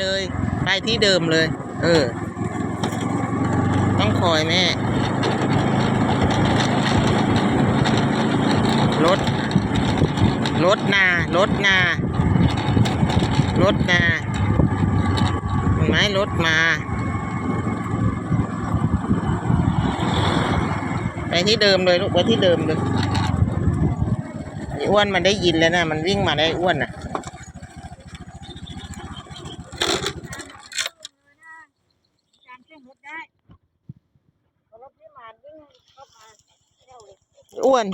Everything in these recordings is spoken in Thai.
เลย ไปที่เดิมเลย เออ ต้องคอยแม่ รถ รถนา รถนา รถนาเห็นไหมรถมา ไปที่เดิมเลยลูกไปที่เดิมเลยอ้วนมันได้ยินแล้วนะ มันวิ่งมาได้อ้วนน่ะารเครื่องรถได้รถที่มาวิ่งเข้ามาเร็วเลย อ้วน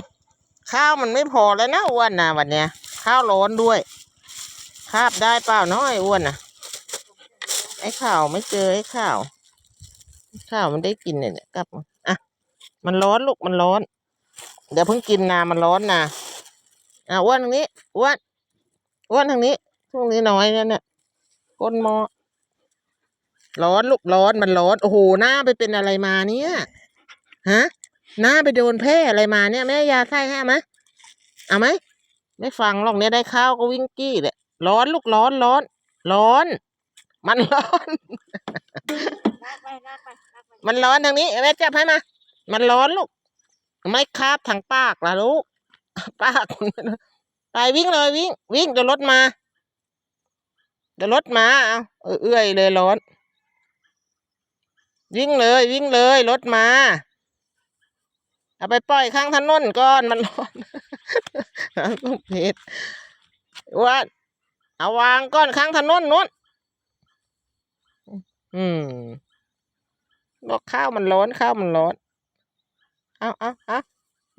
ข้าวมันไม่พอแล้วนะอ้วนนะวันเนี้ย ข้าวร้อนด้วย คาบได้เปล่าน้อยอ้วนนะไอ้ข่าวไม่เจอไอ้ข่าวไอ้าวมันได้กินเนี่ยเนี่ยกลับอะมันร้อนลูกมันร้อน เดี๋ยวเพิ่งกินนามันร้อนนะอะอ้วนทางนี้อ้วนอ้วนทางนี้ช่วงนี้น้อยแล้วเนี่ยก้นหมอร้อนลูกร้อนมันร้อน โอ้โหหน้าไปเป็นอะไรมาเนี่ยฮะ น้าไปโดนแพ้อะไรมาเนี่ยแม่ยาไส้ให้เอาไหมเอาไหมไม่ฟังหรอกเนี่ยได้ข้าวก็วิ่งกี้แหละร้อนลูกร้อนร้อน ร้อน มันร้อนลากไปลากไปลากไปมันร้อนทางนี้แม่จับให้มา มันร้อนลูก ไม่คาบทางปากล่ะลูกปากมันไปวิ่งเลยวิ่ง วิ่งเดี๋ยวรถมาเดี๋ยวรถมาเอาเออเอื้อยเลยร้อน วิ่งเลยวิ่งเลยรถมา เอาไปปล่อยข้างถนนก่อนมันร้อนน้ำเพชรว่าเอาวางก้อนข้างถนนนู้นอืมบอกข้าวมันร้อนข้าวมันร้อน เอาเอาเอา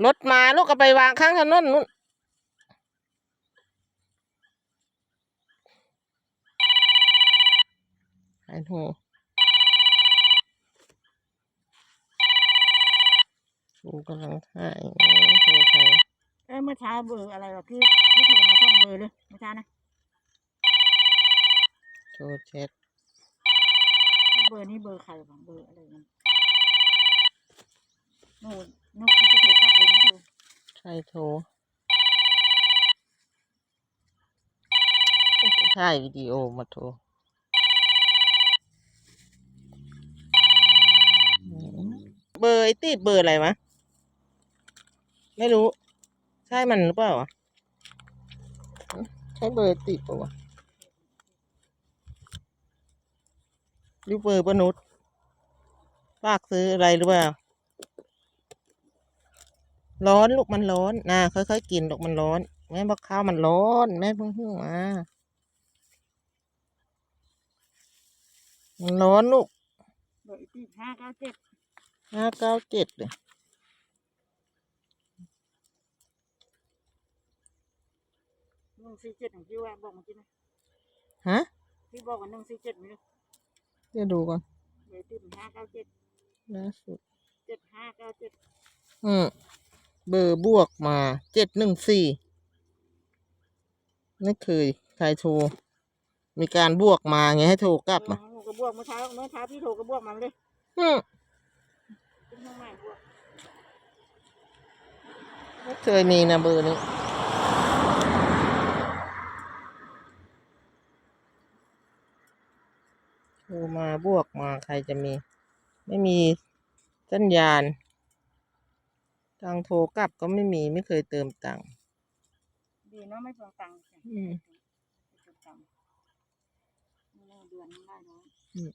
รถมาลูกก็ไปวางข้างถนนนู้นไอ้โห กูกำลังถ่ายโอ้โหใครเอ้ยเมื่อเช้าเบอร์อะไรวะพี่พี่โทรมาส่งเบอร์เลยเมื่อเช้านะโชว์เช็ดแล้วเบอร์นี้เบอร์ใครบ้างเบอร์อะไรนั่นโน่นโน่นที่จะโทรกลับเลยนะเธอใช่โทรถ่ายวิดีโอมาโทรอืมเบอร์ไอ้ติดเบอร์อะไรวะ ไม่รู้ ใช่มันหรือเปล่าอะหึใช่เบอร์ติดปะวะหรือเบอร์ปนุษย์ฝากซื้ออะไรหรือเปล่า ร้อนลูกมันร้อนนะค่อยๆกินลูกมันร้อน แม่บอกข้าวมันร้อน แม่เพิ่งหิ้วมามันร้อนลูกเบอร์อีกทีห้าเก้าเจ็ดห้าเก้าเจ็ดเลย นึ่งสี่เจ็ดของพี่ว่าบอกเมื่อกี้นะฮะพี่บอกว่าหนึ่งสี่เจ็ดไม่รู้เดี๋ยวดูก่อนเบอร์อีกทีห้าเก้าเจ็ดล่าสุดเจ็ดห้าเก้าเจ็ดอืมเบอร์บวกมาเจ็ดหนึ่งสี่ไม่เคยใครโทรมีการบวกมาไงให้โทรกลับเอมาอหนูก็บวกเมื่อเช้าเมื่อเช้าพี่โทรก็บวกมันเลยอืมขึ้นข้างใหม่บวกไม่เคยมีนะเบอร์นี้ โทรมา บวกมาใครจะมี ไม่มีสัญญาณ ทางโทรกลับก็ไม่มีไม่เคยเติมตังค์ดีเนาะไม่เปลืองตังค์อืมไม่เปลืองตังค์ไม่ได้เดือนไม่ได้เนาะอืม